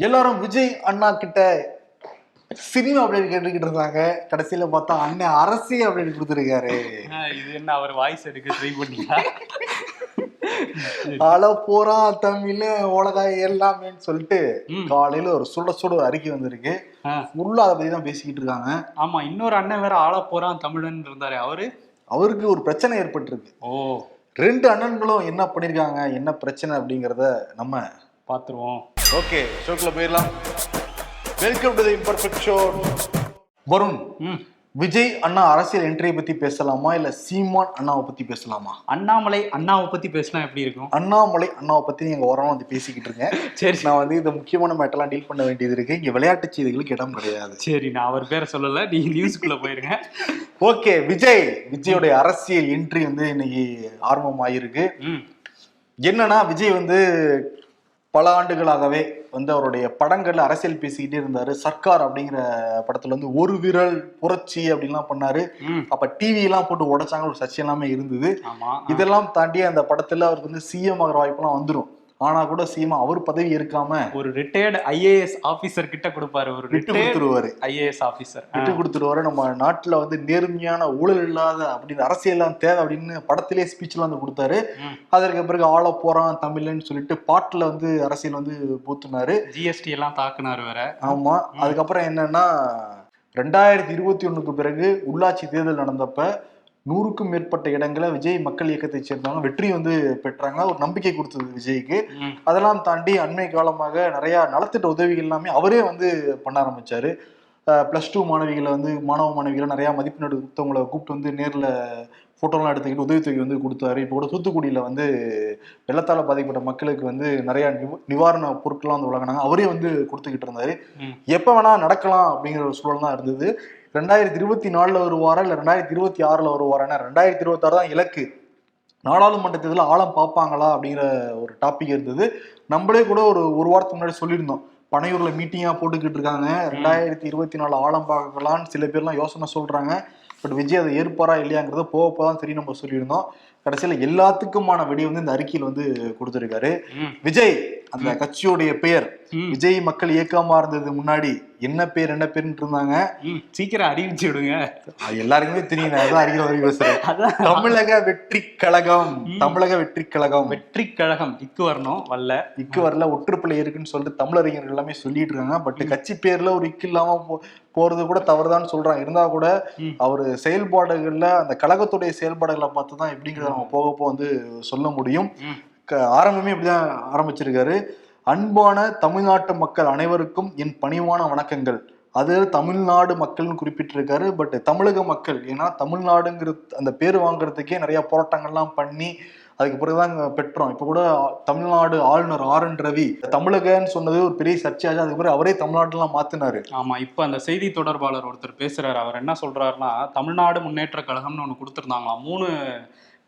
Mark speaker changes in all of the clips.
Speaker 1: எல்லாரும் விஜய் அண்ணா கிட்ட சினிமா அப்படின்னு கேட்டுக்கிட்டு இருந்தாங்க. கடைசியில பார்த்தா அண்ணன் அரசியல் அப்படின்னு கொடுத்துருக்காரு.
Speaker 2: இது என்ன அவர் வாய்ஸ் எடுக்க ட்ரை பண்ணீங்களா?
Speaker 1: அல போறா தமிழ் உலகாய் எல்லாமேன்னு சொல்லிட்டு. காலையில ஒரு சுட சுட ஒரு அறிக்கை வந்திருக்கு. ஃபுல்லா அதை பத்தி தான் பேசிக்கிட்டு இருக்காங்க.
Speaker 2: ஆமா இன்னொரு அண்ணன் வேற ஆள போறான் தமிழன் இருந்தாரு. அவரு?
Speaker 1: அவருக்கு ஒரு பிரச்சனை ஏற்பட்டிருக்கு.
Speaker 2: ஓ.
Speaker 1: ரெண்டு அண்ணன்களும் என்ன பண்ணிருக்காங்க என்ன பிரச்சனை அப்படிங்கறத நம்ம
Speaker 2: பாத்துருவோம்.
Speaker 1: ஓகே ஷோக்குள்ள போயிடலாம். Welcome to the imperfect show Varun Vijay அண்ணா அரசியல் என்ட்ரியை பத்தி பேசலாமா? இல்ல சீமான் அண்ணாவை பத்தி பேசலாமா?
Speaker 2: அண்ணாமலை அண்ணாவை பத்தி பேசினா எப்படி இருக்கும்?
Speaker 1: அண்ணாமலை அண்ணாவை பத்தி நீங்க ஓரமா வந்து பேசிக்கிட்டு இருக்கேன்
Speaker 2: சரி.
Speaker 1: நான் வந்து இந்த முக்கியமான மேட்டர்லாம் டீல் பண்ண வேண்டியது இருக்கு. இங்க விளையாட்டு செய்திகளுக்கு இடம் கிடையாது.
Speaker 2: சரி நான் அவர் பேரை சொல்லல. நீ நியூஸ்க்குள்ள போயிருங்க.
Speaker 1: ஓகே விஜய். விஜயோடைய அரசியல் என்ட்ரி வந்து இன்னைக்கு ஆரம்பமாயிருக்கு
Speaker 2: ம்.
Speaker 1: என்னன்னா விஜய் வந்து பல ஆண்டுகளாகவே வந்து அவருடைய படங்கள்ல அரசியல் பேசிக்கிட்டே இருந்தாரு. சர்க்கார் அப்படிங்கிற படத்துல வந்து ஒரு விரல் புரட்சி அப்படின்லாம் பண்ணாரு. அப்ப டிவி எல்லாம் போட்டு உடைச்சாங்க ஒரு சர்ச்சை எல்லாமே இருந்தது. இதெல்லாம் தாண்டி அந்த படத்துல அவருக்கு வந்து சிஎம் ஆகிற வாய்ப்பெல்லாம் வந்துடும் ஆனா கூட சிஎம் அவர் பதவி இருக்காம
Speaker 2: ஒரு ரிட்டையர்டு ஐஏஎஸ் ஆபீசர் கிட்ட கொடுப்பாரு. ஒரு
Speaker 1: விட்டு கொடுத்துருவாரு.
Speaker 2: ஐஏஎஸ் ஆபீசர்
Speaker 1: விட்டு கொடுத்துருவாரு. நம்ம நாட்டுல வந்து நேர்மையான ஊழல் இல்லாத அப்படின்னு அரசியல்லாம் தேவை அப்படின்னு படத்திலே ஸ்பீச்லாம் வந்து கொடுத்தாரு. அதற்கு பிறகு ஆள போறான் தமிழ்னு சொல்லிட்டு பாட்டுல வந்து அரசியல் வந்து பூத்துனாரு
Speaker 2: ஜிஎஸ்டி எல்லாம் தாக்குனாரு வேற.
Speaker 1: ஆமா. அதுக்கப்புறம் என்னன்னா ரெண்டாயிரத்தி இருபத்தி ஒண்ணுக்கு பிறகு உள்ளாட்சி தேர்தல் நடந்தப்ப நூறுக்கும் மேற்பட்ட இடங்களை விஜய் மக்கள் இயக்கத்தை சேர்ந்தவங்க வெற்றி வந்து பெற்றாங்க. ஒரு நம்பிக்கை கொடுத்தது விஜய்க்கு. அதெல்லாம் தாண்டி அண்மை காலமாக நிறைய நலத்திட்ட உதவிகள் எல்லாமே அவரே வந்து பண்ண ஆரம்பிச்சாரு. ப்ளஸ் டூ மாணவிகளை வந்து மாணவ மாணவிகளை நிறைய மதிப்பெண் எடுத்தவங்களை கூப்பிட்டு வந்து நேரில் ஃபோட்டோலாம் எடுத்துக்கிட்டு உதவித்தொகை வந்து கொடுத்தாரு. இப்போ கூட தூத்துக்குடியில் வந்து வெள்ளத்தால் பாதிக்கப்பட்ட மக்களுக்கு வந்து நிறைய நிவ- நிவாரண பொருட்கள்லாம் வந்து வழங்கினாங்க. அவரே வந்து கொடுத்துக்கிட்டு இருந்தாரு. எப்போ வேணா நடக்கலாம் அப்படிங்கிற ஒரு சூழல் தான் இருந்தது. ரெண்டாயிரத்தி இருபத்தி நாலில் வருவாரா இல்லை ரெண்டாயிரத்தி இருபத்தி ஆறில் வருவாரா ரெண்டாயிரத்தி இருபத்தாறு தான் இலக்கு. நாடாளுமன்ற தேர்தலில் ஆழம் பார்ப்பாங்களா அப்படிங்கிற ஒரு டாபிக் இருந்தது. நம்மளே கூட ஒரு ஒரு வாரத்துக்கு முன்னாடி சொல்லியிருந்தோம். பனையூர்ல மீட்டிங்கா போட்டுக்கிட்டு இருக்காங்க. ரெண்டாயிரத்தி இருபத்தி நாலு ஆழம் பார்க்கலான்னு சில பேர்லாம் யோசனை சொல்றாங்க. பட் விஜய் அதை ஏற்பாரா இல்லையாங்கிறத போக தான் தெரியும் நம்ம சொல்லியிருந்தோம். கடைசியில எல்லாத்துக்குமான வெடி வந்து இந்த அறிக்கையில் வந்து கொடுத்திருக்காரு. விஜய் அந்த கட்சியுடைய பெயர் விஜய் மக்கள் இயக்கமா இருந்தது முன்னாடி என்ன பேர் என்ன பேருன்னு இருந்தாங்க?
Speaker 2: சீக்கிரம் அறிவிச்சு விடுங்க.
Speaker 1: அது எல்லாருக்குமே தெரியும். அதான் அறிக்கை வரைக்கும் பேசுறேன்.
Speaker 2: அதான்.
Speaker 1: தமிழக வெற்றி கழகம். தமிழக வெற்றி கழகம்.
Speaker 2: வெற்றி கழகம். இக்கு வரணும் வல்ல
Speaker 1: இக்கு வரல ஒற்றுப்பிள்ளை இருக்குன்னு சொல்லிட்டு தமிழறிஞர்கள் எல்லாமே சொல்லிட்டு இருக்காங்க. பட் கட்சி பேர்ல ஒரு இக்கு இல்லாம போறது கூட தவறுதான்னு சொல்றாங்க. இருந்தா கூட. அவர் செயல்பாடுகள்ல அந்த கழகத்துடைய செயல்பாடுகளை பார்த்து தான் எப்படிங்கிறத நம்ம போக போக வந்து சொல்ல முடியும். ஆரம்பமே இப்படிதான் ஆரம்பிச்சிருக்காரு. அன்பான தமிழ்நாட்டு மக்கள் அனைவருக்கும் என் பணிவான வணக்கங்கள். அது தமிழ்நாடு மக்கள்னு குறிப்பிட்டிருக்காரு. பட் தமிழக மக்கள் ஏன்னா தமிழ்நாடுங்கிற அந்த பேர் வாங்குறதுக்கே நிறைய போராட்டங்கள்லாம் பண்ணி அதுக்கு பிறகுதான் பெற்றோம். இப்போ கூட தமிழ்நாடு ஆளுநர் ஆர் என் ரவி தமிழகன்னு சொன்னது ஒரு பெரிய சர்ச்சையாச்சு. அதுக்கு பிறகு அவரே தமிழ்நாடுலாம் மாத்தினாரு.
Speaker 2: ஆமா இப்போ அந்த செய்தி தொடர்பாளர் ஒருத்தர் பேசுறாரு. அவர் என்ன சொல்றாருன்னா தமிழ்நாடு முன்னேற்ற கழகம்னு ஒன்று கொடுத்துருந்தாங்களாம். மூணு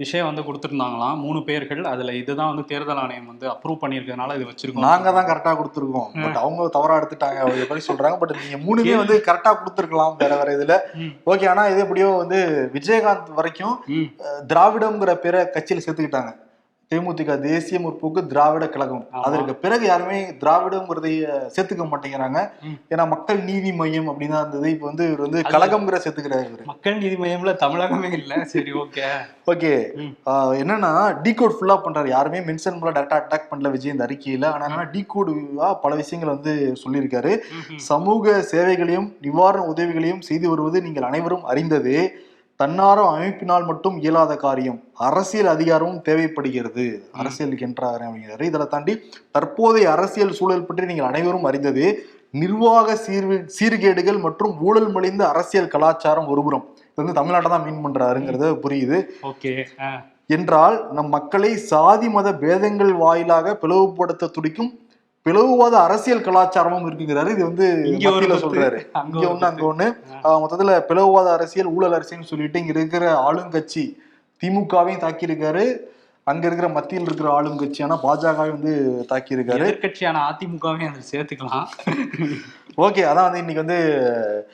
Speaker 2: விஷயம் வந்து கொடுத்திருந்தாங்களாம். மூணு பேர்கள் அதுல இதுதான் வந்து தேர்தல் ஆணையம் வந்து அப்ரூவ் பண்ணியிருக்கனால இது வச்சிருக்கோம்.
Speaker 1: நாங்க தான் கரெக்டா கொடுத்துருக்கோம். பட் அவங்க தவறா எடுத்துட்டாங்க. அவங்க மாதிரி சொல்றாங்க. பட் நீங்க மூணுமே வந்து கரெக்டா கொடுத்துருக்கலாம் வேற வேற இதுல. ஓகே ஆனா இது எப்படியோ வந்து விஜயகாந்த் வரைக்கும் திராவிடம்ங்கிற பேரை கட்சியில சேர்த்துக்கிட்டாங்க. தேமுதிக தேசிய முற்போக்கு திராவிட கழகம். அதற்கு பிறகு யாருமே திராவிடம்ங்கிறதைய சேர்த்துக்க மாட்டேங்கிறாங்க. ஏன்னா மக்கள் நீதி மையம் அப்படின்னு இருந்தது. இப்ப வந்து இவர் வந்து கழகம்ங்கிற சேர்த்துக்கிறாரு
Speaker 2: மக்கள் நீதி மையம்ல தமிழகமே இல்ல. சரி ஓகே.
Speaker 1: ஓகே. என்னன்னா டீகோட் ஃபுல்லா பண்றாரு. யாருமே மென்ஷன் பண்ணல. டேரக்டா அட்டாக் பண்ணல விஜய் இந்த அறிக்கையில. ஆனா என்னன்னா டீகோடுவா பல விஷயங்களை வந்து சொல்லியிருக்காரு. சமூக சேவைகளையும் நிவாரண உதவிகளையும் செய்து வருவது நீங்கள் அனைவரும் அறிந்ததே. தன்னார்வ அமைப்பினால் மட்டும் இயலாத காரியம். அரசியல் அதிகாரமும் தேவைப்படுகிறது. அரசியலுக்கு என்றார் அப்படிங்கிறாரு இதில் தாண்டி தற்போதைய அரசியல் சூழல் பற்றி நீங்கள் அனைவரும் அறிந்ததே நிர்வாக சீர்வு சீர்கேடுகள் மற்றும் ஊழல் மலிந்த அரசியல் கலாச்சாரம் ஒருபுறம். இது வந்து தமிழ்நாட்டை தான் மீன் பண்றாருங்கிறது புரியுது.
Speaker 2: ஓகே
Speaker 1: என்றால் நம் மக்களை சாதி மத பேதங்கள் வாயிலாக பிளவுபடுத்த துடிக்கும் பிளவுவாத அரசியல் கலாச்சாரமும் இருக்குங்கிறாரு. இது வந்து மத்தியில சொல்றாரு. இங்க ஒண்ணு அங்க ஒண்ணு. மொத்தத்துல பிளவுவாத அரசியல் ஊழல் அரசியல்னு சொல்லிட்டு இங்க இருக்கிற ஆளுங்கட்சி திமுகவையும் தாக்கியிருக்காரு. அங்க இருக்கிற மத்தியில் இருக்கிற ஆளுங்கட்சியான பாஜகவையும் வந்து தாக்கியிருக்காரு.
Speaker 2: எதிர்கட்சியான அதிமுகவையும் அதில் சேர்த்துக்கலாம்.
Speaker 1: ஓகே அதான் வந்து இன்னைக்கு வந்து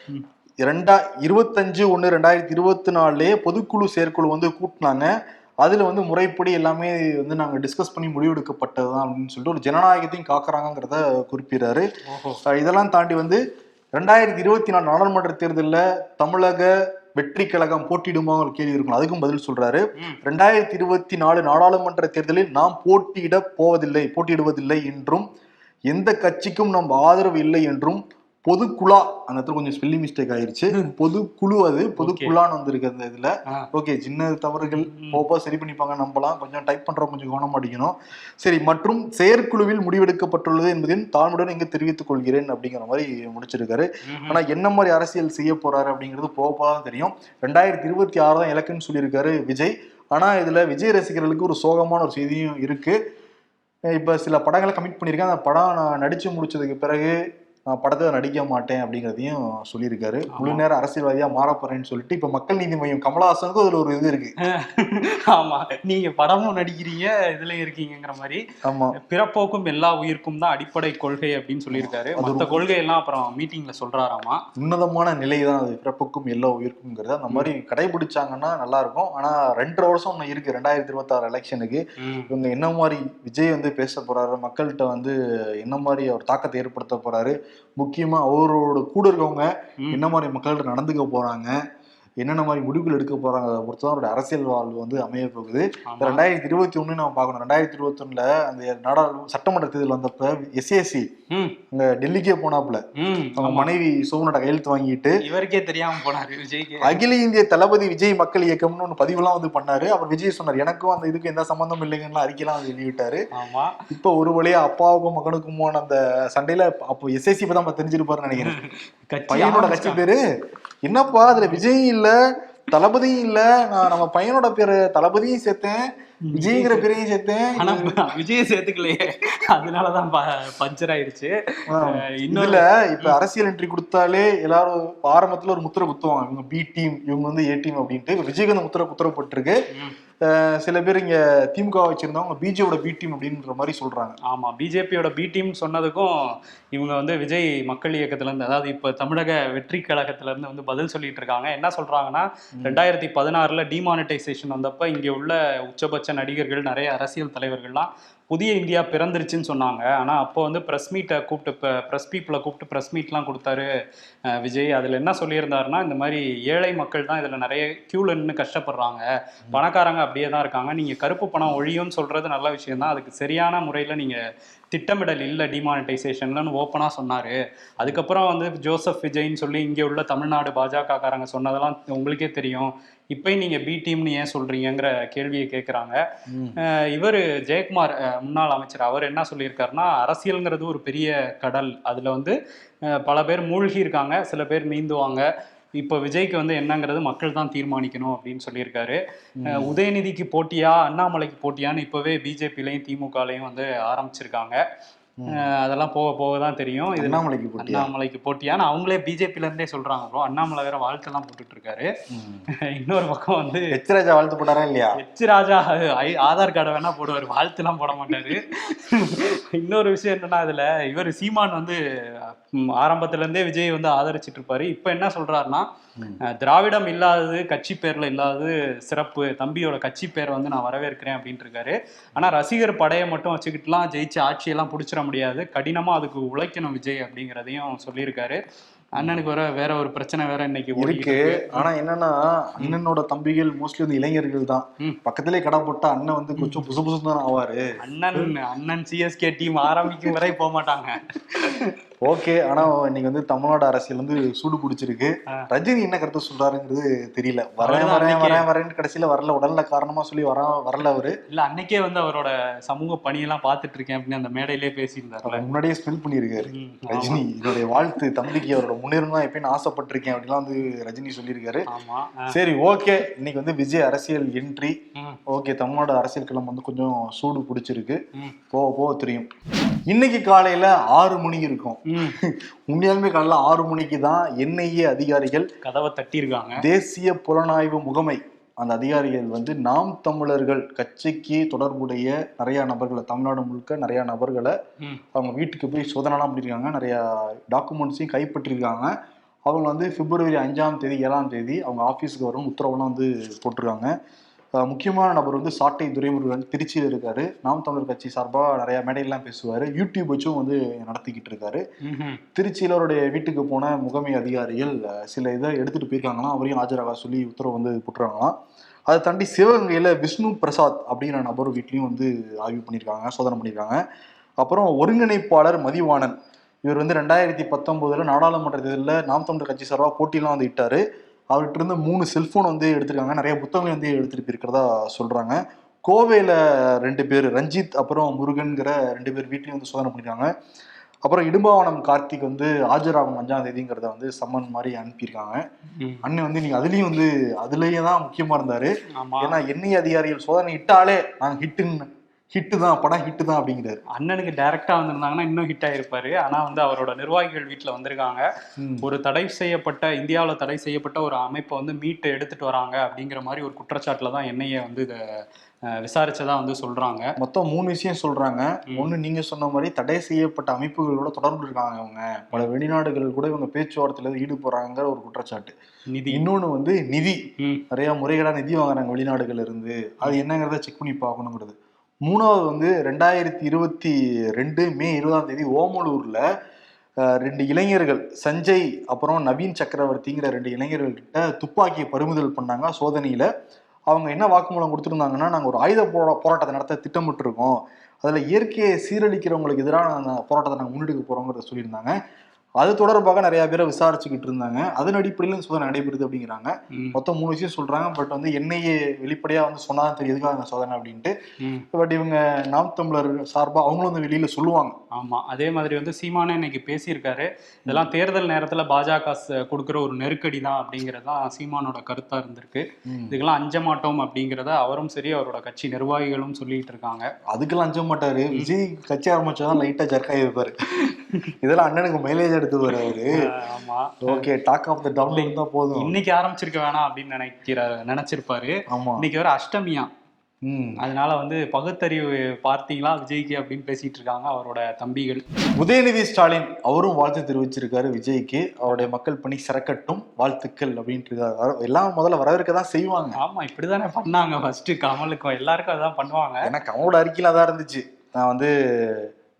Speaker 2: ம்.
Speaker 1: ரெண்டா இருபத்தஞ்சு ஒன்று ரெண்டாயிரத்தி இருபத்தி நாலுலயே பொதுக்குழு செயற்குழு வந்து கூட்டினாங்க. அதுல வந்து முறைப்படி எல்லாமே வந்து நாங்க டிஸ்கஸ் பண்ணி முடிவெடுக்கப்பட்டதுதான் அப்படின்னு சொல்லிட்டு ஒரு ஜனநாயகத்தையும் காக்குறாங்கிறத குறிப்பிடுறாரு. இதெல்லாம் தாண்டி வந்து ரெண்டாயிரத்தி இருபத்தி நாலு நாடாளுமன்ற தேர்தலில் தமிழக வெற்றி கழகம் போட்டியிடுமா ஒரு கேள்வி இருக்கும். அதுக்கும் பதில் சொல்றாரு. ரெண்டாயிரத்தி இருபத்தி நாலு நாடாளுமன்ற தேர்தலில் நாம் போட்டியிட போவதில்லை போட்டியிடுவதில்லை என்றும் எந்த கட்சிக்கும் நம் ஆதரவு இல்லை என்றும் பொதுக்குழா அந்த இடத்துல கொஞ்சம் ஸ்பெல்லிங் மிஸ்டேக் ஆயிருச்சு. பொதுக்குழு அது பொதுக்குழான்னு வந்திருக்கு அந்த இதுல. ஓகே சின்ன தவறுகள். போப்போ சரி பண்ணிப்பாங்க நம்பலாம். கொஞ்சம் டைப் பண்றோம் கொஞ்சம் கவனம் அடிக்கணும். சரி மற்றும் செயற்குழுவில் முடிவெடுக்கப்பட்டுள்ளது என்பதையும் தாழ்மையுடன் இங்கு தெரிவித்துக் கொள்கிறேன் அப்படிங்கிற மாதிரி முடிச்சிருக்காரு. ஆனா என்ன மாதிரி அரசியல் செய்ய போறாரு அப்படிங்கிறது போக தான் தெரியும். ரெண்டாயிரத்தி இருபத்தி ஆறு தான் இலக்குன்னு சொல்லியிருக்காரு விஜய். ஆனா இதுல விஜய் ரசிகர்களுக்கு ஒரு சோகமான ஒரு செய்தியும் இருக்கு. இப்ப சில படங்களை கமிட் பண்ணியிருக்கேன் அந்த படம் நான் நடிச்சு முடிச்சதுக்கு பிறகு நான் படத்தை நடிக்க மாட்டேன் அப்படிங்கிறதையும் சொல்லியிருக்காரு. முழு நேர அரசியல்வாதியா மாற போறேன்னு சொல்லிட்டு இப்ப மக்கள் நீதி மையம் கமலஹாசனுக்கு அதுல ஒரு இது இருக்கு.
Speaker 2: ஆமா. நீங்க படமும் நடிக்கிறீங்க இதுல இருக்கீங்கங்கிற மாதிரி.
Speaker 1: ஆமா.
Speaker 2: பிறப்போக்கும் எல்லா உயிர்க்கும் தான் அடிப்படை கொள்கை அப்படின்னு சொல்லியிருக்காரு.
Speaker 1: அது
Speaker 2: மத்த கொள்கை எல்லாம் அப்புறம் மீட்டிங்ல சொல்றாராமா?
Speaker 1: உன்னதமான நிலை தான் அது. பிறப்புக்கும் எல்லா உயிருக்குங்கிறது அந்த மாதிரி கடைபிடிச்சாங்கன்னா நல்லா இருக்கும் ஆனா ரெண்டரை வருஷம் ஒன்று இருக்கு. ரெண்டாயிரத்தி இருபத்தாறு எலெக்ஷனுக்கு. இவங்க என்ன மாதிரி விஜய் வந்து பேச போறாரு? மக்கள்கிட்ட வந்து என்ன மாதிரி அவர் தாக்கத்தை ஏற்படுத்த போறாரு? முக்கியமா அவரோட கூட இருக்கவங்க. என்ன மாதிரி மக்கள்கிட்ட நடந்துக்க போறாங்க என்னென்ன மாதிரி முடிவுகள் எடுக்க போறாங்க அதை பொறுத்து தான் அவரோட அரசியல் வாழ்வு வந்து அமைய போகுது.
Speaker 2: ஆமா.
Speaker 1: ரெண்டாயிரத்தி இருபத்தி ஒண்ணு நம்ம பார்க்கணும். ரெண்டாயிரத்தி இருபத்தி ஒண்ணுல அந்த நாடாளு சட்டமன்ற தேர்தல் வந்தப்ப எஸ்ஏசி. அங்க டெல்லிக்கே போனாப்புல. அவங்க. மனைவி சோமனோட கையெழுத்து வாங்கிட்டு
Speaker 2: இவருக்கே தெரியாம போனாரு விஜய்க்கு.
Speaker 1: அகில இந்திய தளபதி விஜய் மக்கள் இயக்கம்னு ஒன்று பதிவுலாம் வந்து பண்ணாரு. அவர் விஜய் சொன்னார் எனக்கும் அந்த இதுக்கு எந்த சம்பந்தம் இல்லைங்கன்னு அறிக்கைலாம் வந்து வெளியிட்டாரு.
Speaker 2: ஆமா.
Speaker 1: இப்போ ஒரு வழியா அப்பாவுக்கும் மகனுக்குமான அந்த சண்டையில அப்போ எஸ்எஸ்சி தான் தெரிஞ்சிருப்பாருன்னு நினைக்கிறேன். பையனோட கட்சி பேரு என்னப்பா அதுல விஜயும் இல்ல தளபதியும் இல்ல நான் நம்ம பையனோட பேரு தளபதியும் சேர்த்தேன். விஜய்ங்கிற பேரையும் சேர்த்தேன்
Speaker 2: ஆனா விஜய சேர்த்துக்கலையே அதனாலதான் பஞ்சர் ஆயிருச்சு
Speaker 1: ஆஹ்.
Speaker 2: இன்னொரு
Speaker 1: இப்ப அரசியல் என்ட்ரி கொடுத்தாலே எல்லாரும் ஆரம்பத்துல ஒரு முத்திரை குத்துவாங்க. இவங்க பி டீம் இவங்க வந்து ஏ டீம் அப்படின்ட்டு. அந்த முத்திரை குத்துறப்பட்டிருக்கு சில பேர் இங்க திமுக வச்சிருந்தவங்க பிஜேயோட பி டீம் அப்படின்ற மாதிரி சொல்றாங்க.
Speaker 2: ஆமா பிஜேபியோட பி டீம் சொன்னதுக்கும் இவங்க வந்து விஜய் மக்கள் இயக்கத்துல இருந்து அதாவது இப்ப தமிழக வெற்றி கழகத்துல இருந்து வந்து பதில் சொல்லிட்டு இருக்காங்க. என்ன சொல்றாங்கன்னா ரெண்டாயிரத்தி பதினாறுல டிமானிட்டைசேஷன் வந்தப்ப இங்க உள்ள உச்சபட்ச நடிகர்கள் நிறைய அரசியல் தலைவர்கள்லாம் புதிய இந்தியா பிறந்துருச்சுன்னு சொன்னாங்க. ஆனா அப்போ வந்து பிரஸ் மீட்டை கூப்பிட்டு ப்ரெஸ் பீப்புளை கூப்பிட்டு ப்ரெஸ் மீட்லாம் கொடுத்தாரு விஜய். அதுல என்ன சொல்லியிருந்தாருன்னா இந்த மாதிரி ஏழை மக்கள் தான் இதுல நிறைய கியூல நின்று கஷ்டப்படுறாங்க. பணக்காரங்க அப்படியே தான் இருக்காங்க. நீங்க கருப்பு பணம் ஒழியும்னு சொல்றது நல்ல விஷயம் தான். அதுக்கு சரியான முறையில நீங்க திட்டமிடல் இல்லை டிமானிட்டைசேஷன்லன்னு ஓப்பனாக சொன்னார். அதுக்கப்புறம் வந்து ஜோசப் விஜய்ன்னு சொல்லி இங்கே உள்ள தமிழ்நாடு பாஜக காரங்க சொன்னதெல்லாம் உங்களுக்கே தெரியும். இப்பயும் நீங்கள் பி டீம்னு ஏன் சொல்கிறீங்கிற கேள்வியை கேட்குறாங்க இவர் ஜெயக்குமார் முன்னாள் அமைச்சர் அவர் என்ன சொல்லியிருக்காருன்னா அரசியலுங்கிறது ஒரு பெரிய கடல். அதில் வந்து பல பேர் மூழ்கி இருக்காங்க சில பேர் நீந்துவாங்க இப்போ விஜய்க்கு வந்து என்னங்கிறது மக்கள் தான் தீர்மானிக்கணும் அப்படின்னு சொல்லியிருக்காரு. உதயநிதிக்கு போட்டியா அண்ணாமலைக்கு போட்டியான்னு இப்போவே பிஜேபிலையும் திமுகலையும் வந்து ஆரம்பிச்சிருக்காங்க. அதெல்லாம் போக போக தான் தெரியும். இது
Speaker 1: அண்ணாமலைக்கு போட்டியா?
Speaker 2: அண்ணாமலைக்கு போட்டியான்னு அவங்களே பிஜேபில இருந்தே சொல்றாங்க ப்ரோ அண்ணாமலை வேற வாழ்த்தெல்லாம் போட்டுட்டு இருக்காரு இன்னொரு பக்கம் வந்து
Speaker 1: எச் ராஜா வாழ்த்து போட்டாரா இல்லையா?
Speaker 2: எச் ராஜா ஐ- ஆதார் கார்டை வேணா போடுவார். வாழ்த்துலாம் போட மாட்டாரு. இன்னொரு விஷயம் என்னன்னா இதுல இவர் சீமான் வந்து ம், ஆரம்பத்துல இருந்தே விஜய் வந்து ஆதரிச்சிட்டு இருப்பாரு இப்ப என்ன சொல்றாருன்னா. அஹ், திராவிடம் இல்லாதது கட்சி பேர்ல இல்லாதது சிறப்பு. தம்பியோட கட்சி பேரை வந்து நான் வரவேற்கிறேன் அப்படின்ட்டு இருக்காரு ஆனா ரசிகர் படையை மட்டும் வச்சுக்கிட்டுலாம் ஜெயிச்சு ஆட்சியெல்லாம் பிடிச்சிட முடியாது. கடினமா அதுக்கு உழைக்கணும் விஜய் அப்படிங்கிறதையும் சொல்லியிருக்காரு. அண்ணனுக்கு வர வேற ஒரு பிரச்சனை வேற இன்னைக்கு
Speaker 1: இருக்கு. ஆனா என்னன்னா அண்ணனோட தம்பிகள் மோஸ்ட்லி வந்து இளைஞர்கள் தான். பக்கத்திலே கடை போட்டா அண்ணன் வந்து கொஞ்சம் புசு புசு தான் ஆவாரு.
Speaker 2: அண்ணன் அண்ணன் சிஎஸ்கே டீம் ஆரம்பிக்கும் வரை போக மாட்டாங்க.
Speaker 1: ஓகே ஆனா இன்னைக்கு வந்து தமிழ்நாடு அரசியல் வந்து சூடு பிடிச்சிருக்கு. ரஜினி என்ன கருத்து சொல்றாருங்கிறது தெரியல. வரேன் வரேன் வரேன் வரேன்னு கடைசியில வரல. உடல்ல காரணமா சொல்லி வர வரல அவரு.
Speaker 2: இல்ல அன்னைக்கே வந்து அவரோட சமூக பணியெல்லாம் பார்த்துட்டு இருக்கேன் அப்படின்னு அந்த மேடையிலே பேசியிருந்தாருல.
Speaker 1: அவர் முன்னாடியே ஸ்பெல் பண்ணியிருக்காரு. ரஜினி என்னுடைய வாழ்த்து தம்பிக்கு அவரோட முன்னேறும் தான் எப்பயும் ஆசைப்பட்டிருக்கேன் அப்படிலாம் வந்து ரஜினி சொல்லியிருக்காரு. சரி ஓகே. இன்னைக்கு வந்து விஜய் அரசியல் என்ட்ரி ஓகே தமிழ்நாடு அரசியல் களம் வந்து கொஞ்சம் சூடு பிடிச்சிருக்கு. போக போக தெரியும். இன்னைக்கு காலையில ஆறு மணிக்கு இருக்கும். உண்மையாலுமே காலையில ஆறு மணிக்கு தான் என்ஐஏ அதிகாரிகள்
Speaker 2: கதவை தட்டியிருக்காங்க.
Speaker 1: தேசிய புலனாய்வு முகமை அந்த அதிகாரிகள் வந்து நாம் தமிழர்கள் கட்சிக்கு தொடர்புடைய நிறைய நபர்களை தமிழ்நாடு முழுக்க நிறைய நபர்களை அவங்க வீட்டுக்கு போய் சோதனைலாம் பண்ணியிருக்காங்க. நிறைய டாக்குமெண்ட்ஸையும் கைப்பற்றிருக்காங்க அவங்க வந்து பிப்ரவரி அஞ்சாம் தேதி ஏழாம் தேதி அவங்க ஆஃபீஸுக்கு வரும் உத்தரவுலாம் வந்து போட்டிருக்காங்க. முக்கியமான நபர் வந்து சாட்டை துரைமுருகன் திருச்சியில் இருக்காரு. நாம் தமிழர் கட்சி சார்பாக நிறைய மேடையெல்லாம் பேசுவார். யூடியூப் வச்சும் வந்து நடத்திக்கிட்டு இருக்காரு. திருச்சியில் அவருடைய வீட்டுக்கு போன முகமை அதிகாரிகள் சில இதை எடுத்துட்டு போயிருக்காங்களாம். அவரையும் ஆஜராக சொல்லி உத்தரவு வந்து போட்டுருக்காங்களாம். அதை தாண்டி சிவகங்கையில் விஷ்ணு பிரசாத் அப்படிங்கிற நபர் வீட்லையும் வந்து ஆய்வு பண்ணியிருக்காங்க சோதனை பண்ணியிருக்காங்க. அப்புறம் ஒருங்கிணைப்பாளர் மதிவாணன். இவர் வந்து ரெண்டாயிரத்தி பத்தொன்பதுல நாடாளுமன்ற தேர்தலில் நாம் தமிழர் கட்சி சார்பாக போட்டியெல்லாம் வந்து இட்டாரு. அவர்கிட்ட இருந்து மூணு செல்போன் வந்து எடுத்திருக்காங்க. நிறைய புத்தகங்கள் வந்து எடுத்துட்டு போயிருக்கிறதா சொல்றாங்க. கோவையில ரெண்டு பேர் ரஞ்சித் அப்புறம் முருகன்கிற ரெண்டு பேர் வீட்லயும் வந்து சோதனை பண்ணிருக்காங்க. அப்புறம் இடும்பாவனம் கார்த்திக் வந்து ஆஜராகும் அஞ்சாம் தேதிங்கிறத வந்து சம்மன் மாதிரி அனுப்பியிருக்காங்க. அண்ணன் வந்து நீங்க அதுலயும் வந்து அதுலயே தான் முக்கியமா இருந்தாரு. ஏன்னா எண்ணெய் அதிகாரிகள் சோதனை இட்டாலே நாங்க ஹிட்டுன்னு ஹிட்டு தான் படம் ஹிட்டு தான் அப்படிங்கிறாரு.
Speaker 2: அண்ணனுக்கு டைரக்டா வந்திருந்தாங்கன்னா இன்னும் ஹிட் ஆயிருப்பாரு. ஆனா வந்து அவரோட நிர்வாகிகள் வீட்டுல வந்திருக்காங்க. ஒரு தடை செய்யப்பட்ட இந்தியாவுல தடை செய்யப்பட்ட ஒரு அமைப்பை வந்து மீட்டு எடுத்துட்டு வராங்க அப்படிங்கிற மாதிரி ஒரு குற்றச்சாட்டுல தான் என்ஐஏ வந்து இதை விசாரிச்சதா வந்து சொல்றாங்க.
Speaker 1: மொத்தம் மூணு விஷயம் சொல்றாங்க. ஒண்ணு நீங்க சொன்ன மாதிரி தடை செய்யப்பட்ட அமைப்புகளோட தொடர்பு இருக்காங்க அவங்க. பல வெளிநாடுகள் கூட இவங்க பேச்சுவார்த்தையில ஈடுபடுறாங்கிற ஒரு குற்றச்சாட்டு.
Speaker 2: நிதி.
Speaker 1: இன்னொன்னு வந்து நிதி. நிறைய முறைகேடா நிதி வாங்குறாங்க வெளிநாடுகள்ல இருந்து. அது என்னங்கிறத செக் பண்ணி பார்க்கணுங்கிறது. மூணாவது வந்து ரெண்டாயிரத்தி இருபத்தி ரெண்டு மே இருபதாம் தேதி ஓமலூர்ல ரெண்டு இளைஞர்கள் சஞ்சய் அப்புறம் நவீன் சக்கரவர்த்திங்கிற ரெண்டு இளைஞர்கள்கிட்ட துப்பாக்கியை பறிமுதல் பண்ணாங்க சோதனையில. அவங்க என்ன வாக்குமூலம் கொடுத்துருந்தாங்கன்னா நாங்கள் ஒரு ஆயுத போரா போராட்டத்தை நடத்த திட்டமிட்டிருக்கோம். அதில் இயற்கையை சீரழிக்கிறவங்களுக்கு எதிராக போராட்டத்தை நாங்கள் முன்னெடுக்க போகிறோங்கிறத சொல்லியிருந்தாங்க. அது தொடர்பாக நிறைய பேரை விசாரிச்சுக்கிட்டு இருந்தாங்க. அதன் அடிப்படையில் சோதனை நடைபெறுது அப்படிங்கிறாங்க. மொத்தம் மூணு விஷயம் சொல்றாங்க. பட் வந்து என்னையே வெளிப்படையா வந்து சொன்னாதான் தெரியுதுக்காக அந்த சோதனை அப்படின்ட்டு. பட் இவங்க நாம் தமிழர் சார்பா அவங்களும் வந்து வெளியில சொல்லுவாங்க.
Speaker 2: ஆமா. அதே மாதிரி வந்து சீமானே இன்னைக்கு பேசியிருக்காரு. இதெல்லாம் தேர்தல் நேரத்துல பாஜக கொடுக்கிற ஒரு நெருக்கடி தான் அப்படிங்கிறது சீமானோட கருத்தா இருந்திருக்கு. இதுக்கெல்லாம் அஞ்ச மாட்டோம் அப்படிங்கிறத அவரும் சரி அவரோட கட்சி நிர்வாகிகளும் சொல்லிட்டு இருக்காங்க.
Speaker 1: அதுக்கெல்லாம் அஞ்ச மாட்டாரு. விஜய் கட்சி ஆரம்பிச்சாதான் லைட்டா ஜர்க்காய் இருப்பாரு இதெல்லாம் அண்ணனுக்கு மைலேஜ் எடுத்து அவரு ஓகே டாக் ஆஃப் த டவுன்ல இருந்தா போதும்.
Speaker 2: இன்னைக்கு ஆரம்பிச்சிருக்க வேணாம் அப்படின்னு நினைக்கிறாரு நினைச்சிருப்பாரு.
Speaker 1: ஆமா.
Speaker 2: இன்னைக்கு வர அஷ்டமியா.
Speaker 1: ம்.
Speaker 2: அதனால வந்து பகுத்தறிவு பார்த்தீங்களா விஜய்க்கு அப்படின்னு பேசிட்டு இருக்காங்க அவரோட தம்பிகள்.
Speaker 1: உதயநிதி ஸ்டாலின் அவரும் வாழ்த்து தெரிவிச்சிருக்காரு விஜய்க்கு. அவருடைய மக்கள் பணி சிறக்கட்டும் வாழ்த்துக்கள் அப்படின்ட்டு. எல்லாம் முதல்ல வரவேற்க தான் செய்வாங்க.
Speaker 2: ஆமா இப்படிதானே பண்ணாங்க ஃபர்ஸ்ட் கமலுக்கும் எல்லாருக்கும் அதான் பண்ணுவாங்க.
Speaker 1: ஏன்னா கமலோட அறிக்கையில தான் இருந்துச்சு. நான் வந்து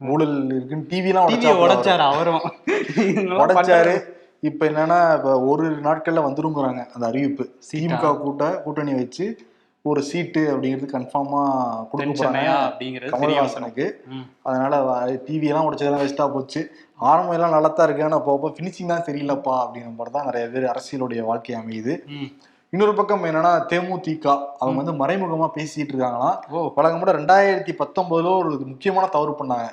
Speaker 1: ஊழல் இருக்குன்னு டிவிலாம்
Speaker 2: உடைச்சாரு அவரும்.
Speaker 1: உடைச்சாரு. இப்ப என்னன்னா இப்ப ஒரு நாட்கள்ல வந்துருங்கிறாங்க அந்த அறிவிப்பு. திமுக கூட்ட கூட்டணி வச்சு ஒரு சீட்டு அப்படிங்கிறது கன்ஃபார்மா கொடுக்க
Speaker 2: தென்சென்னையா
Speaker 1: போறாங்க.
Speaker 2: அப்படிங்கிறது தெரிய வரும்.
Speaker 1: கமல்ஹாசனுக்கு
Speaker 2: ம்.
Speaker 1: அதனால டிவி எல்லாம் உடைச்சதெல்லாம் வேஸ்டா போச்சு. ஆரம்பம் எல்லாம் நல்லா தான் இருக்கு. ஆனா போக ஃபினிஷிங் தான் சரியில்லைப்பா அப்படிங்கிற மாதிரி தான் நிறைய பேர் அரசியலுடைய வாழ்க்கை அமையுது. இன்னொரு பக்கம் என்னன்னா தேமுதிக அவங்க வந்து மறைமுகமா பேசிட்டு இருக்காங்களாம். கூட ரெண்டாயிரத்தி பத்தொன்பதுல ஒரு முக்கியமான தவறு பண்ணாங்க.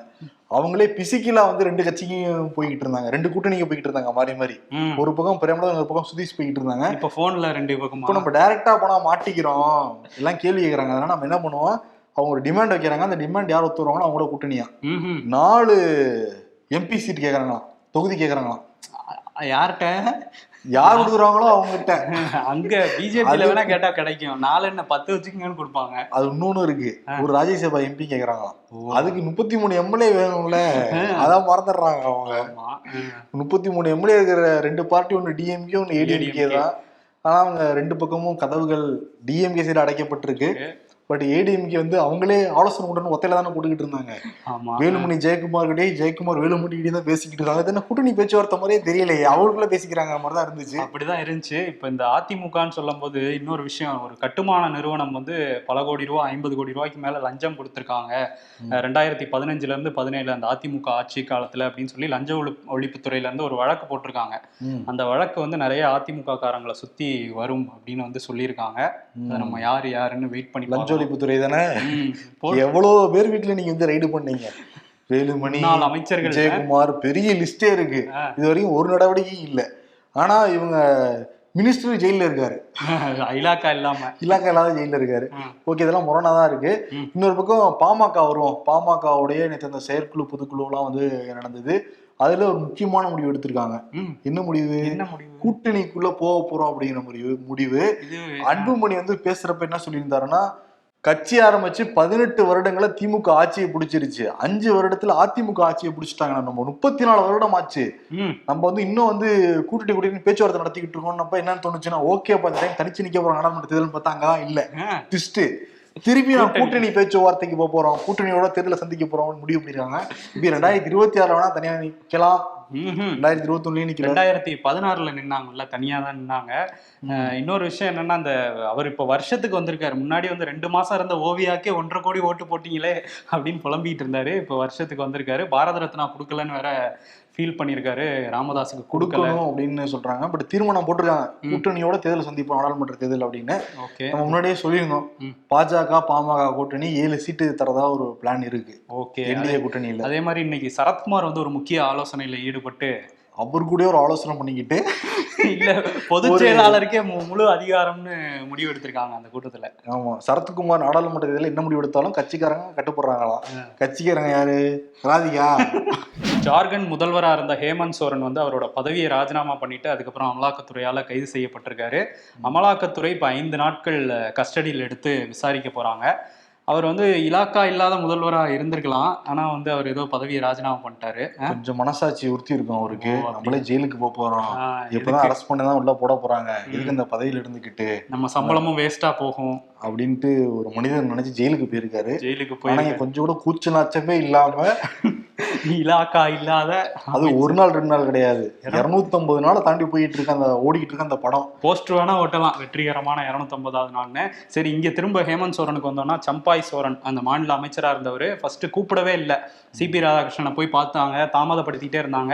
Speaker 1: அவங்களே பிசிக்கலா வந்து ரெண்டு கட்சிக்கும் போய்கிட்டு இருந்தாங்க. ரெண்டு கூட்டணிக்கு போய்கிட்டு இருந்தாங்க மாறி மாறி. ஒரு பக்கம் பிரேமலா ஒரு பக்கம் சுதீஷ் போய்கிட்டு இருந்தாங்க.
Speaker 2: இப்ப போன்ல ரெண்டு பக்கமா?
Speaker 1: இப்போ நம்ம டைரக்டா போனா மாட்டிக்கிறோம். எல்லாம் கேள்வி கேட்கறாங்க அதனால நம்ம என்ன பண்ணுவோம்? அவங்க ஒரு டிமாண்ட் வைக்கிறாங்க. அந்த டிமாண்ட் யார் ஒத்து வருவாங்களோ அவங்களோட கூட்டணியா. நாலு எம்பி சீட் கேக்குறாங்களாம். தொகுதி கேக்குறாங்களாம்.
Speaker 2: யார்கிட்ட?
Speaker 1: யார் கொடுக்குறாங்களோ அவங்ககிட்ட.
Speaker 2: அங்க பிஜேபியில வேணா கேட்டா கிடைக்கும். நாலு என்ன பத்து வச்சுக்கங்கன்னு கொடுப்பாங்க.
Speaker 1: அது இன்னொன்னு இருக்கு. ஒரு ராஜ்யசபா எம்பி கேக்குறாங்களாம். அதுக்கு முப்பத்தி மூணு எம்எல்ஏ வேணும்ல. அதான் மறந்துடுறாங்க அவங்க. முப்பத்தி மூணு எம்எல்ஏ இருக்கிற ரெண்டு பார்ட்டி ஒன்று டிஎம்கே ஒன்று ஏடிஎம்கே. தான். ஆனா அவங்க ரெண்டு பக்கமும் கதவுகள் டிஎம்கே சைடு அடைக்கப்பட்டிருக்கு. பட் ஏடிஎம்கே வந்து அவங்களே ஆலோசனை உடனே ஒத்தையில தானே போட்டுக்கிட்டு இருந்தாங்க.
Speaker 2: ஆமா.
Speaker 1: வேலுமணி ஜெயக்குமார் கிட்டே ஜெயக்குமார் வேலுமணி கிட்டே தான் பேசிக்கிட்டு இருக்காங்க. இது என்ன கூட்டணி பேச்சுவார்த்தை மாதிரியே தெரியலையே. அவங்களுக்குள்ள பேசிக்கிறாங்க மாதிரி தான் இருந்துச்சு.
Speaker 2: அப்படிதான் இருந்துச்சு. இப்ப இந்த அதிமுகன்னு சொல்லும் போது இன்னொரு விஷயம். ஒரு கட்டுமான நிறுவனம் வந்து பல கோடி ரூபாய் ஐம்பது கோடி ரூபாய்க்கு மேல லஞ்சம் கொடுத்திருக்காங்க. ரெண்டாயிரத்தி பதினஞ்சுல இருந்து பதினேழு அந்த அதிமுக ஆட்சி காலத்துல அப்படின்னு சொல்லி லஞ்ச ஒழிப்பு ஒழிப்புத்துறையில இருந்து ஒரு வழக்கு போட்டிருக்காங்க. அந்த வழக்கு வந்து நிறைய அதிமுக காரங்களை சுத்தி வரும் அப்படின்னு வந்து சொல்லியிருக்காங்க. நம்ம யார் யாருன்னு வெயிட் பண்ணி
Speaker 1: லஞ்ச ஒழிப்புத்துறை தானே? எவ்வளவு பேர் வீட்டுல நீங்க வந்து ரைடு பண்ணீங்க? வேலுமணி
Speaker 2: அமைச்சர்கள்
Speaker 1: ஜெயக்குமார் பெரிய லிஸ்டே இருக்கு. இது வரைக்கும் ஒரு நடவடிக்கையும் இல்ல. ஆனா இவங்க மினிஸ்டர் ஜெயில இருக்காரு.
Speaker 2: இலாக்கா இல்லாம.
Speaker 1: இலாக்கா இல்லாத ஜெயில இருக்காரு. ஓகே இதெல்லாம் முரணா தான் இருக்கு. இன்னொரு பக்கம் பாமக வருவோம். பாமகவுடைய நேற்று அந்த செயற்குழு பொதுக்குழுலாம் வந்து நடந்தது. அதுல ஒரு முக்கியமான முடிவு எடுத்திருக்காங்க. என்ன முடிவு?
Speaker 2: என்ன முடிவு?
Speaker 1: கூட்டணிக்குள்ள போக போறோம் அப்படிங்கிற முடிவு. முடிவு. அன்புமணி வந்து பேசுறப்ப என்ன சொல்லியிருந்தாருன்னா கட்சி ஆரம்பிச்சு பதினெட்டு வருடங்கள திமுக ஆட்சியை பிடிச்சிருச்சு. அஞ்சு வருடத்துல அதிமுக ஆட்சியை பிடிச்சிட்டாங்க நம்ம முப்பத்தி நாலு வருடம் ஆச்சு. நம்ம வந்து இன்னும் வந்து கூட்டணி கூட்டணி பேச்சுவார்த்தை நடத்திக்கிட்டு இருக்கோம்னப்ப என்னன்னு தோணுச்சுன்னா ஓகே டைம் தனிச்சு நிக்க போறோம் நாடாளுமன்ற தேர்தல் பார்த்தா அங்கதான் இல்ல ட்விஸ்ட் திருப்பி நான் கூட்டணி. பேச்சுவார்த்தைக்கு போக போறோம். கூட்டணியோட தேர்தலை சந்திக்க போறோம் முடிவு பண்ணிருக்காங்க. இப்ப ரெண்டாயிரத்தி இருபத்தி ஆறுல வேணா தனியா நிக்கலாம். ரெண்டாயிரத்தி இருபத்தி ஒண்ணுலயும் நிக்கல
Speaker 2: ரெண்டாயிரத்தி பதினாறுல நின்னாங்கல்ல தனியா தான் நின்னாங்க இன்னொரு விஷயம் என்னன்னா அந்த அவர் இப்ப வருஷத்துக்கு வந்திருக்காரு. முன்னாடி வந்து ரெண்டு மாசம் இருந்த ஓவியாக்கே ஒன்றரை கோடி ஓட்டு போட்டீங்களே அப்படின்னு புலம்பிட்டு இருந்தாரு. இப்ப வருஷத்துக்கு வந்திருக்காரு. பாரத ரத்னா கொடுக்கலன்னு வேற ஃபீல் பண்ணியிருக்காரு ராமதாஸுக்கு
Speaker 1: கொடுக்கணும் அப்படின்னு சொல்றாங்க. பட் தீர்மானம் போட்டிருக்காங்க. கூட்டணியோட தேர்தல் சந்திப்போம் நாடாளுமன்ற தேர்தல் அப்படின்னு.
Speaker 2: ஓகே.
Speaker 1: நம்ம முன்னாடியே சொல்லியிருந்தோம். பாஜக பாமக கூட்டணி ஏழு சீட்டு தரதா ஒரு பிளான் இருக்கு.
Speaker 2: ஓகே.
Speaker 1: என்டிஏ கூட்டணியில
Speaker 2: அதே மாதிரி இன்னைக்கு சரத்குமார் வந்து ஒரு முக்கிய ஆலோசனையில ஈடுபட்டு
Speaker 1: அவர் கூட ஒரு ஆலோசனை பண்ணிக்கிட்டு
Speaker 2: இல்ல பொதுச் செயலாளருக்கே முழு அதிகாரம்னு முடிவு எடுத்திருக்காங்க அந்த கூட்டத்துல.
Speaker 1: ஆமா. சரத்குமார் நாடாளுமன்ற தேர்தலில் என்ன முடிவு எடுத்தாலும் கட்சிக்காரங்க கட்டுப்படுறாங்களாம் கட்சிக்காரங்க யாரு? ராதிகா.
Speaker 2: ஜார்க்கண்ட் முதல்வரா இருந்த ஹேமந்த் சோரன் வந்து அவரோட பதவியை ராஜினாமா பண்ணிட்டு அதுக்கப்புறம் அமலாக்கத்துறையால கைது செய்யப்பட்டிருக்காரு. அமலாக்கத்துறை இப்ப ஐந்து நாட்கள் கஸ்டடியில் எடுத்து விசாரிக்க போறாங்க. அவர் வந்து இலாக்கா இல்லாத முதல்வரா இருந்திருக்கலாம். ஆனா வந்து அவர் ஏதோ பதவியை ராஜினாமா பண்ணிட்டாரு.
Speaker 1: கொஞ்சம் மனசாட்சி உறுத்தி இருக்கும் அவருக்கு. நம்மளே ஜெயிலுக்கு போக போறோம். இப்பதான்
Speaker 2: எதுக்கு?
Speaker 1: அரெஸ்ட் பண்ணி தான் உள்ள போட போறாங்க. எதுக்கு இந்த பதவியில இருந்துகிட்டு
Speaker 2: நம்ம சம்பளமும் வேஸ்டா போகும்.
Speaker 1: அப்படின்ட்டு ஒரு மனிதர் நினைச்சு ஜெயிலுக்கு போயிருக்காரு.
Speaker 2: ஜெயிலுக்கு போய்
Speaker 1: கொஞ்சம் கூட கூச்ச நாச்சமே இல்லாம
Speaker 2: இலாக்கா இல்லாத
Speaker 1: அது ஒரு நாள் ரெண்டு நாள் கிடையாது. இருநூத்தி ஐம்பது நாளை தாண்டி போயிட்டு இருக்கு அந்த ஓடிக்கிட்டு இருக்கு அந்த படம்.
Speaker 2: போஸ்டர் வேணா ஓட்டலாம். வெற்றிகரமான இரநூத்தொன்பதாவது நாள்னு. சரி இங்க திரும்ப ஹேமந்த் சோரனுக்கு வந்தோம்னா சம்பாய் சோரன் அந்த மாநில அமைச்சரா இருந்தவர் ஃபர்ஸ்ட் கூப்பிடவே இல்லை. சிபி ராதாகிருஷ்ணனை போய் பார்த்தாங்க தாமதப்படுத்திட்டே இருந்தாங்க.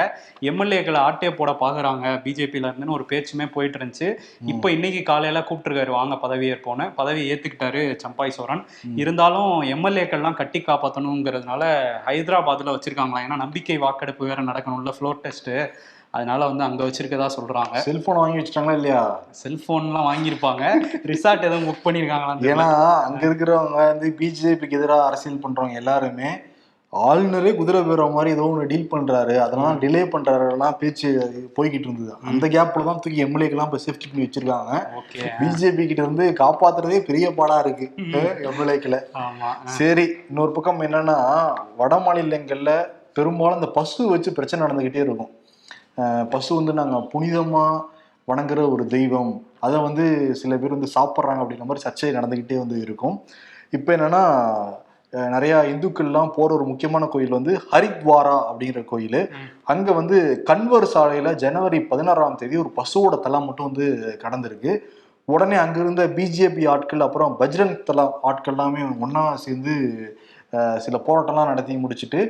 Speaker 2: எம்எல்ஏக்களை ஆட்டே போட பாக்குறாங்க பிஜேபியில இருந்துன்னு ஒரு பேச்சுமே போயிட்டு இருந்துச்சு. இப்போ இன்னைக்கு காலையில கூப்பிட்டுருக்காரு வாங்க பதவியேற்போன்னு பதவி ஏத்துக்கிட்டாரு சம்பாய் சோரன். இருந்தாலும் எம்எல்ஏக்கள்லாம் கட்டி காப்பாற்றணுங்கிறதுனால ஹைதராபாத்ல வச்சிருக்காங்களாம் ஏன்னா நம்பிக்கை வாக்கெடுப்பு வேற நடக்கணும்ல ஃப்ளோர் டெஸ்ட் அதனால வந்து அங்க வச்சிருக்கதா சொல்றாங்க.
Speaker 1: செல்போன் வாங்கி வச்சுட்டாங்களா இல்லையா?
Speaker 2: செல்போன்லாம் வாங்கியிருப்பாங்க. ரிசார்ட் எதுவும் புக் பண்ணியிருக்காங்களான்னு
Speaker 1: ஏன்னா. அங்க இருக்கிறவங்க வந்து பிஜேபிக்கு எதிராக அரசியல் பண்றவங்க எல்லாருமே ஆளுநரே குதிரை பேர மாதிரி ஏதோ ஒன்று டீல் பண்றாரு. அதெல்லாம் டிலே பண்றாருலாம் பேச்சு போய்கிட்டு இருந்தது. அந்த கேப்ல தான் தூக்கி எம்எல்ஏக்கெல்லாம் இப்போ சேஃப்டி பண்ணி வச்சிருக்காங்க. பிஜேபி கிட்ட இருந்து காப்பாத்துறதே பெரிய பாடா இருக்கு எம்எல்ஏக்களை
Speaker 2: ஆமா.
Speaker 1: சரி இன்னொரு பக்கம் என்னன்னா வட மாநிலங்கள்ல பெரும்பாலும் இந்த பசு வச்சு பிரச்சனை நடந்துகிட்டே இருக்கும். பசு வந்து நாங்க புனிதமா வணங்குற ஒரு தெய்வம். அதை வந்து சில பேர் வந்து சாப்பிட்றாங்க அப்படின்ற மாதிரி சர்ச்சை நடந்துகிட்டே வந்து இருக்கும். இப்போ என்னன்னா நிறைய இந்துக்கள்லாம் போற ஒரு முக்கியமான கோயில் வந்து ஹரித்வாரா அப்படிங்கிற கோயில். அங்க வந்து கன்வர் சாலையில ஜனவரி பதினாறாம் தேதி ஒரு பசுவோட தலை மட்டும் வந்து கடந்திருக்கு. உடனே அங்க இருந்த பிஜேபி ஆட்கள் அப்புறம் பஜ்ரங் தலா ஆட்கள் எல்லாமே ஒண்ணா சேர்ந்து சில போராட்டம்லாம் நடத்தி முடிச்சுட்டு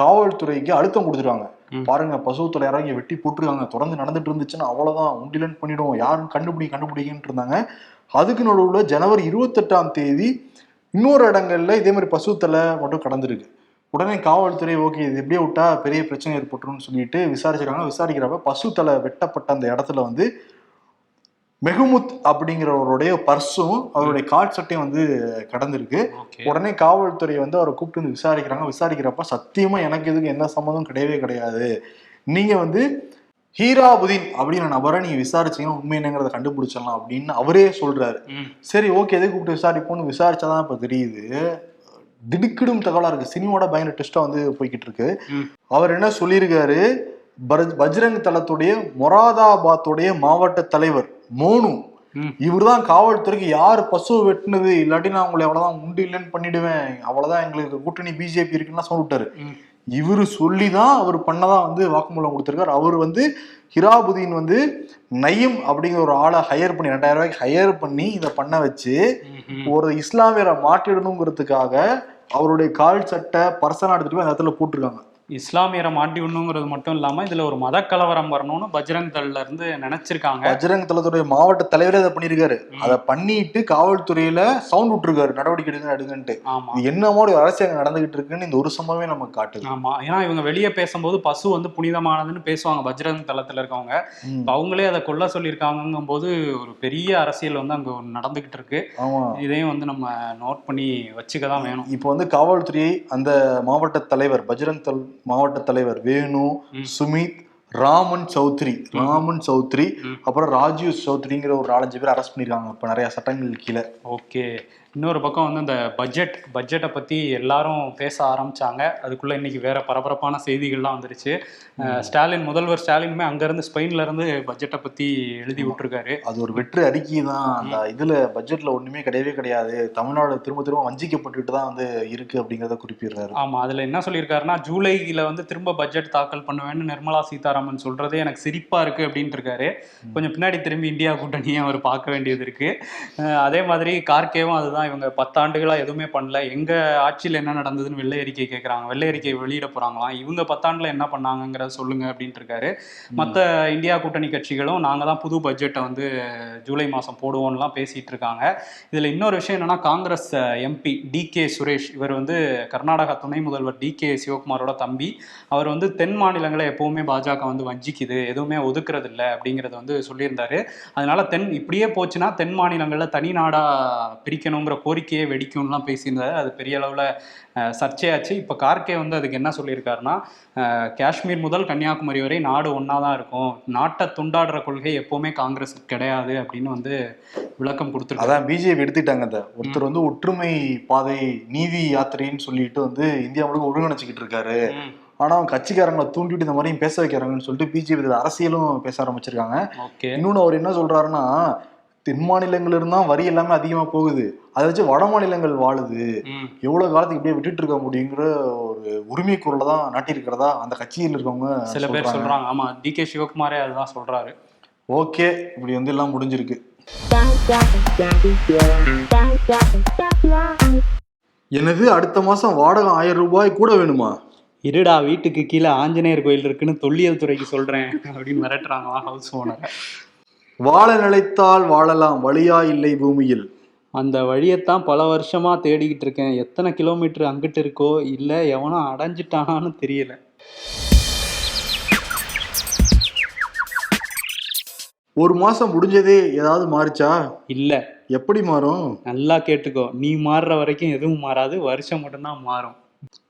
Speaker 1: காவல்துறைக்கு அழுத்தம் கொடுத்துருவாங்க. பாருங்க பசு தலை யாராவது இங்க வெட்டி போட்டுருக்காங்க. தொடர்ந்து நடந்துட்டு இருந்துச்சுன்னா அவ்வளவுதான் உண்டிலன் பண்ணிடுவோம் யாரும் கண்டுபிடி கண்டுபிடிக்கின்னு இருந்தாங்க. அதுக்கு நடுவில் ஜனவரி இருபத்தெட்டாம் தேதி இன்னொரு இடங்கள்ல இதே மாதிரி பசு தலை மட்டும் கடந்திருக்கு. உடனே காவல்துறை ஓகே இது எப்படியே விட்டா பெரிய பிரச்சனை ஏற்பட்டுரும்னு சொல்லிட்டு விசாரிச்சிருக்காங்க. விசாரிக்கிறப்ப பசு தலை வெட்டப்பட்ட அந்த இடத்துல வந்து மெஹமுத் அப்படிங்கிறவருடைய பர்ஸும் அவருடைய கால் சட்டையும் வந்து கடந்திருக்கு. உடனே காவல்துறை வந்து அவரை கூப்பிட்டு வந்து விசாரிக்கிறாங்க. விசாரிக்கிறப்ப சத்தியமா எனக்கு இதுக்கு எந்த சம்மந்தம் கிடையவே கிடையாது. நீங்க வந்து ஹீராபுதீன் அப்படிங்கிற நபரை நீங்க விசாரிச்சீங்கன்னா உண்மை என்னங்கிறத கண்டுபிடிச்சிடலாம் அப்படின்னு அவரே சொல்றாரு. சரி ஓகே எதுக்கு கூப்பிட்டு விசாரிப்போம்னு விசாரிச்சாதான் இப்ப தெரியுது. திடுக்கிடும் தகவலா இருக்கு. சினிமாவோட பயங்கர டெஸ்டா வந்து போய்கிட்டு இருக்கு. அவர் என்ன சொல்லியிருக்காரு? பஜ்ரங் தளத்துடைய மொராதாபாத்துடைய மாவட்ட தலைவர் மோனு. இவர்தான் காவல்துறைக்கு யார் பசு வெட்டினது? இல்லாட்டி நான் உங்களை அவ்வளவுதான் உண்டு இல்லைன்னு பண்ணிடுவேன். அவ்வளவுதான் எங்களுக்கு கூட்டணி பிஜேபி இருக்குன்னு சொல்லி இவரு சொல்லிதான் அவர் பண்ணதா வந்து வாக்குமூலம் கொடுத்திருக்காரு அவர் வந்து ஹிராபுதீன் வந்து நயீம் அப்படிங்கிற ஒரு ஆளை ஹையர் பண்ணி ரெண்டாயிரம் ரூபாய்க்கு ஹையர் பண்ணி இதை பண்ண வச்சு. ஒரு இஸ்லாமியரை மாட்டிடணுங்கிறதுக்காக அவருடைய கால் சட்டை பர்சனா எடுத்துட்டு போய் அந்த இடத்துல போட்டிருக்காங்க
Speaker 2: இஸ்லாமியரை மாட்டி விடணுங்கிறது மட்டும் இல்லாம இதுல ஒரு மத கலவரம் வரணும்னு பஜ்ரங் தள்ல இருந்து நினைச்சிருக்காங்க.
Speaker 1: பஜ்ரங் தளத்துடைய மாவட்ட தலைவரே அதை பண்ணியிருக்காரு. அதை பண்ணிட்டு காவல்துறையில சவுண்ட் விட்டுருக்காரு. நடவடிக்கை எடுங்க எடுங்கன்ட்டு.
Speaker 2: ஆமா.
Speaker 1: இது என்ன மாதிரி ஒரு அரசியல் நடந்துகிட்டு இருக்குன்னு இந்த ஒரு சம்பவமே நமக்கு காட்டுது.
Speaker 2: ஆமா. ஏன்னா இவங்க வெளியே பேசும்போது பசு வந்து புனிதமானதுன்னு பேசுவாங்க பஜ்ரங் தளத்துல இருக்கவங்க. அவங்களே அதை கொல்ல சொல்லியிருக்காங்கங்கும் போது ஒரு பெரிய அரசியல் வந்து அங்க நடந்துகிட்டு இருக்கு. இதையும் வந்து நம்ம நோட் பண்ணி வச்சுக்க தான் வேணும்.
Speaker 1: இப்போ வந்து காவல்துறை அந்த மாவட்ட தலைவர் பஜ்ரங் தல் மாவட்ட தலைவர் வேணு. சுமித் ராமன் சௌத்ரி ராமன் சௌத்ரி. அப்புறம் ராஜீவ் சௌத்ரிங்கிற ஒரு நாலஞ்சு பேர் அரெஸ்ட் பண்ணிருக்காங்க இப்ப நிறைய சட்டங்கள் கீழே
Speaker 2: ஓகே இன்னொரு பக்கம் வந்து இந்த பட்ஜெட் பட்ஜெட்டை பற்றி எல்லாரும் பேச ஆரம்பிச்சாங்க. அதுக்குள்ளே இன்னைக்கு வேற பரபரப்பான செய்திகள்லாம் வந்துருச்சு. ஸ்டாலின் முதல்வர் ஸ்டாலினுமே அங்கேருந்து ஸ்பெயின்லேருந்து பட்ஜெட்டை பற்றி எழுதி விட்டுருக்காரு.
Speaker 1: அது ஒரு வெற்று அறிக்கை தான். அந்த இதுல பட்ஜெட்ல ஒண்ணுமே கிடையவே கிடையாது. தமிழ்நாடு திரும்ப திரும்ப வஞ்சிக்கப்பட்டுட்டு தான் வந்து இருக்கு அப்படிங்கறத குறிப்பிடுறாரு.
Speaker 2: ஆமாம் அதில் என்ன சொல்லியிருக்காருன்னா ஜூலையில் வந்து திரும்ப பட்ஜெட் தாக்கல் பண்ணுவேன்னு நிர்மலா சீதாராமன் சொல்கிறதே எனக்கு சிரிப்பாக இருக்குது அப்படின்ட்டு இருக்காரு கொஞ்சம் பின்னாடி திரும்பி இந்தியா கூட்டணியை அவர் பார்க்க வேண்டியது இருக்குது அதே மாதிரி கார்கேவும் அதுதான் இவங்க பத்தாண்டுகளாக எதுவுமே பண்ணல. எங்கள் ஆட்சியில் என்ன நடந்ததுன்னு வெள்ளை அறிக்கை கேட்குறாங்க வெள்ளை அறிக்கை வெளியிட போகிறாங்களாம் இவங்க பத்தாண்டில் என்ன பண்ணாங்கங்கிறத சொல்லுங்க அப்படின்ட்டு இருக்காரு. மற்ற இந்தியா கூட்டணி கட்சிகளும் நாங்கள் தான் புது பட்ஜெட்டை வந்து ஜூலை மாதம் போடுவோம்லாம் பேசிகிட்டு இருக்காங்க. இதில் இன்னொரு விஷயம் என்னன்னா Congress MP T K Suresh இவர் வந்து கர்நாடகா துணை முதல்வர் டி கே சிவகுமாரோட தம்பி. அவர் வந்து தென் மாநிலங்களை எப்பவுமே பாஜக வந்து வஞ்சிக்குது. எதுவுமே ஒதுக்குறது இல்லை அப்படிங்கிறத வந்து சொல்லியிருந்தாரு. அதனால தென் இப்படியே போச்சுன்னா தென் மாநிலங்களில் தனி நாடா பிரிக்கணுங்கிற கோரிக்கையை வெடிக்கும்லாம் பேசியிருந்தாரு. அது பெரிய அளவில் சர்ச்சையாச்சு. இப்போ கார்கே வந்து அதுக்கு என்ன சொல்லியிருக்காருன்னா காஷ்மீர் முதல் கன்னியாகுமரி வரை நாடு ஒன்றா தான் இருக்கும். நாட்டை துண்டாடுற கொள்கை எப்பவுமே காங்கிரஸுக்கு கிடையாது அப்படின்னு வந்து விளக்கம் கொடுத்துருக்காரு.
Speaker 1: அதான் பிஜேபி எடுத்துட்டாங்க அந்த ஒருத்தர் வந்து ஒற்றுமை பாதை நீதி யாத்திரைன்னு சொல்லிட்டு வந்து இந்தியா முழுக்க ஒருங்கிணைச்சுக்கிட்டு இருக்காரு. ஆனா அவங்க கட்சிக்காரங்களை தூண்டிட்டு இந்த மாதிரியும் பேச வைக்கிறாங்கன்னு சொல்லிட்டு பிஜேபி அரசியலும் பேச ஆரம்பிச்சிருக்காங்க. இன்னொன்னு அவர் என்ன சொல்றாருன்னா தென் மாநிலங்கள்ல இருந்தா வரி எல்லாமே அதிகமா போகுது. அதை வச்சு வட மாநிலங்கள் வாழுது. எவ்வளவு காலத்துக்கு இப்படியே விட்டுட்டு இருக்க முடியுங்கிற ஒரு உரிமை குரலை தான் நாட்டியிருக்கிறதா அந்த கட்சியில் இருக்கவங்க
Speaker 2: சில பேர் சொல்றாங்க. ஆமா டி கே சிவகுமாரே அதுதான் சொல்றாரு.
Speaker 1: ஓகே இப்படி வந்து எல்லாம் முடிஞ்சிருக்கு. எனது அடுத்த மாசம் வாடகை ஆயிரம் ரூபாய் கூட வேணுமா?
Speaker 2: இருடா வீட்டுக்கு கீழே ஆஞ்சநேயர் கோயில் இருக்குன்னு தொல்லியல் துறைக்கு சொல்றேன் அப்படின்னு மிரட்டுறாங்களாம் ஹவுஸ் ஓனர்
Speaker 1: வாழ நிலைத்தால் வாழலாம் வழியா இல்லை பூமியில்.
Speaker 2: அந்த வழியைத்தான் பல வருஷமா தேடிக்கிட்டு இருக்கேன். எத்தனை கிலோமீட்டர் அங்கிட்டு இருக்கோ இல்ல எவனோ அடைஞ்சிட்டானான்னு தெரியல.
Speaker 1: ஒரு மாசம் முடிஞ்சதே ஏதாவது மாறுச்சா?
Speaker 2: இல்ல.
Speaker 1: எப்படி மாறும்?
Speaker 2: நல்லா கேட்டுக்கோ நீ மாறுற வரைக்கும் எதுவும் மாறாது. வருஷம் மட்டும்தான் மாறும்.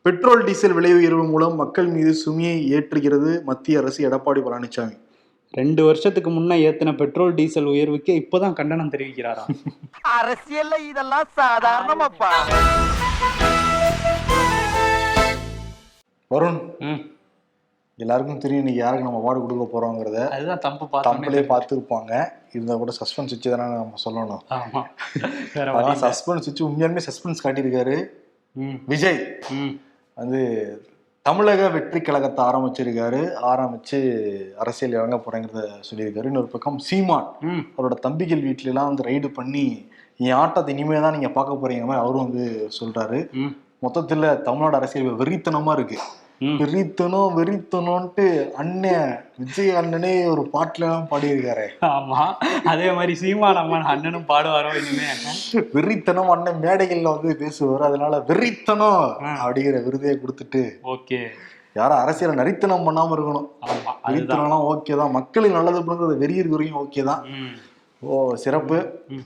Speaker 1: பெட்ரோல் டீசல் விலை உயர்வு மூலம் மக்கள் மீது சுமையை ஏற்றுகிறது மத்திய அரசு எடப்பாடி பழனிசாமி.
Speaker 2: ரெண்டு வருஷத்துக்கு முன்ன ஏத்தின பெட்ரோல் டீசல் உயர்வுக்கு இப்பதான் கண்டனம் தெரிவிக்கிறாராம்
Speaker 3: அரசியல்ல இதெல்லாம் சாதாரணமாப்பா.
Speaker 1: வருண்
Speaker 2: ம்,
Speaker 1: எல்லாருக்கும் தெரியும் இன்னைக்கு யாருக்கு நம்ம அவார்டு கொடுக்க போறோங்கிறத.
Speaker 2: அதுதான் தம்பு
Speaker 1: தம்பளே
Speaker 2: பார்த்தோன்னே
Speaker 1: பார்த்துருப்பாங்க. இருந்தா கூட சஸ்பென்ஸ் வச்சு தானே நம்ம சொல்லணும். சஸ்பென்ஸ் வச்சு உண்மையாலுமே சஸ்பென்ஸ் காட்டியிருக்காரு
Speaker 2: ம்,
Speaker 1: விஜய்.
Speaker 2: ம்,
Speaker 1: வந்து தமிழக வெற்றி கழகத்தை ஆரம்பிச்சிருக்காரு ஆரம்பிச்சு அரசியல் இறங்க போறேங்கிறத சொல்லியிருக்காரு இன்னொரு பக்கம் சீமான். அவரோட தம்பிகள் வீட்ல எல்லாம் வந்து ரைடு பண்ணி என் ஆட்டத்தை இனிமே தான் நீங்க பார்க்க போறீங்க மாதிரி அவரும் வந்து சொல்றாரு மொத்தத்துல தமிழ்நாடு அரசியல் வெறித்தனமா இருக்கு. வெறித்தனம் வெறித்தனம்ட்டு அண்ணன் விஜய் அண்ணனே ஒரு பாட்டுல எல்லாம் பாடியிருக்காரு.
Speaker 2: ஆமா. அதே மாதிரி சீமான் அம்மன் அண்ணனும் பாடுவாரோ இனிமே?
Speaker 1: வெறித்தனம் அண்ணன் மேடைகள்ல வந்து பேசுவார். அதனால வெறித்தனம். அப்படிங்கிற விருதையை கொடுத்துட்டு
Speaker 2: ஓகே.
Speaker 1: யாரும் அரசியலை நரித்தனம் பண்ணாம இருக்கணும். வெறித்தனம்லாம் ஓகே தான். மக்களுக்கு நல்லது பண்ணுறது வெறி இருக்கிறவங்க ஓகே தான். ஓ சிறப்பு.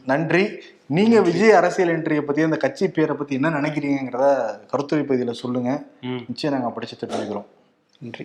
Speaker 1: நன்றி. நீங்க விஜய் அரசியல் என்ட்ரியை பத்தி அந்த கட்சி பேரை பத்தி என்ன நினைக்கிறீங்கிறத கருத்துரை பகுதியில சொல்லுங்க. நிச்சயம் நாங்க படிச்சு தெரிஞ்சுக்கிறோம்.
Speaker 2: நன்றி.